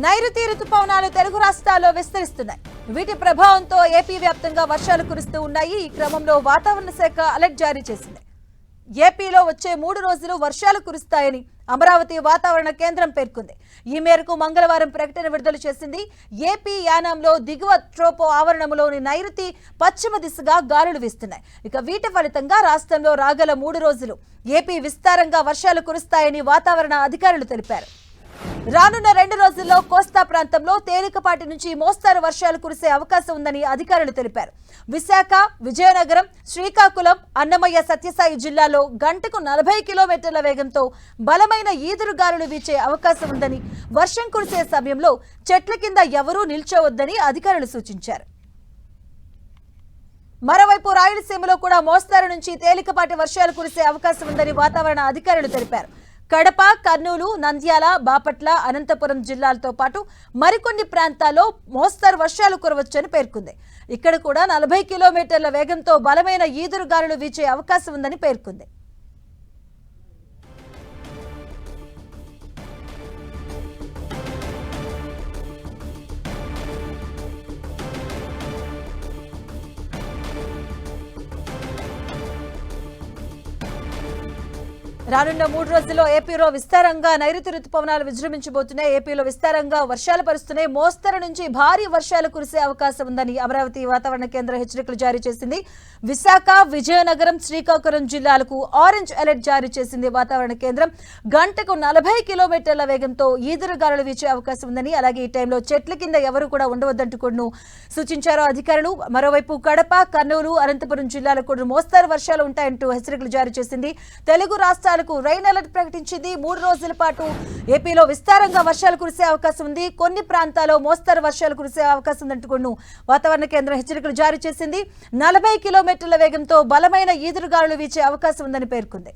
నైరుతి రుతుపవనాలు తెలుగు రాష్ట్రాల్లో విస్తరిస్తున్నాయి. వీటి ప్రభావంతో ఏపీ వ్యాప్తంగా వర్షాలు కురుస్తూ ఉన్నాయి. ఈ క్రమంలో వాతావరణ శాఖ అలర్ట్ జారీ చేసింది. ఏపీలో వచ్చే మూడు రోజులు వర్షాలు కురుస్తాయని అమరావతి వాతావరణ కేంద్రం పేర్కొంది. ఈ మేరకు మంగళవారం ప్రకటన విడుదల చేసింది. ఏపీ యానాంలో దిగువ ట్రోపో ఆవరణంలోని నైరుతి పశ్చిమ దిశగా గాలులు వీస్తున్నాయి. ఇక వీటి ఫలితంగా రాష్ట్రంలో రాగల మూడు రోజులు ఏపీ విస్తారంగా వర్షాలు కురుస్తాయని వాతావరణ అధికారులు తెలిపారు. రానున్న రెండు రోజుల్లో కోస్తా ప్రాంతంలో తేలికపాటి నుంచి మోస్తారు వర్షాలు కురిసే అవకాశం ఉందని అధికారులు తెలిపారు. విశాఖ విజయనగరం శ్రీకాకుళం అన్నమయ్య సత్యసాయి జిల్లాలో గంటకు నలభై కిలోమీటర్ల వేగంతో బలమైన ఈదురుగాలులు వీచే అవకాశం ఉందని వర్షం కురిసే సమయంలో చెట్ల కింద ఎవరూ నిల్చోవద్దని అధికారులు సూచించారు. మరోవైపు రాయలసీమలో కూడా మోస్తారు నుంచి తేలికపాటి వర్షాలు కురిసే అవకాశం ఉందని వాతావరణ అధికారులు తెలిపారు. కడప కర్నూలు నంద్యాల బాపట్ల అనంతపురం జిల్లాలతో పాటు మరికొన్ని ప్రాంతాల్లో మోస్తరు వర్షాలు కురవచ్చని పేర్కొంది. ఇక్కడ కూడా నలభై కిలోమీటర్ల వేగంతో బలమైన ఈదురుగాలులు వీచే అవకాశం ఉందని పేర్కొంది. రానున్న మూడు రోజుల్లో ఏపీలో విస్తారంగా నైరుతి రుతుపవనాలు విజృంభించబోతున్నాయి. ఏపీలో విస్తారంగా వర్షాలు పరుస్తున్నాయి. మోస్తరు నుంచి భారీ వర్షాలు కురిసే అవకాశం ఉందని అమరావతి వాతావరణ కేంద్రం హెచ్చరికలు జారీ చేసింది. విశాఖ విజయనగరం శ్రీకాకుళం జిల్లాలకు ఆరెంజ్ అలర్ట్ జారీ చేసింది వాతావరణ కేంద్రం. గంటకు నలభై కిలోమీటర్ల వేగంతో ఈదురుగాలులు వీచే అవకాశం ఉందని అలాగే ఈ టైంలో చెట్ల కింద ఎవరు కూడా ఉండవద్దంటూ కూడా సూచించారు అధికారులు. మరోవైపు కడప కర్నూలు అనంతపురం జిల్లాలకు కూడా మోస్తరు వర్షాలు ఉంటాయంటూ హెచ్చరికలు జారీ చేసింది. తెలుగు రాష్ట్రాలు వరకు రైన్ అలర్ట్ ప్రకటించింది. మూడు రోజుల పాటు ఏపీలో విస్తారంగా వర్షాలు కురిసే అవకాశం ఉంది. కొన్ని ప్రాంతాల్లో మోస్తరు వర్షాలు కురిసే అవకాశం ఉంది కూడా వాతావరణ కేంద్రం హెచ్చరికలు జారీ చేసింది. నలభై కిలోమీటర్ల వేగంతో బలమైన ఈదురుగాలులు వీచే అవకాశం ఉందని పేర్కొంది.